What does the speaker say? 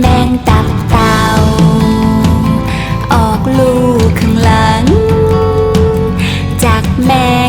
แมงตับเต่า ออกลูกข้างหลัง จากแม่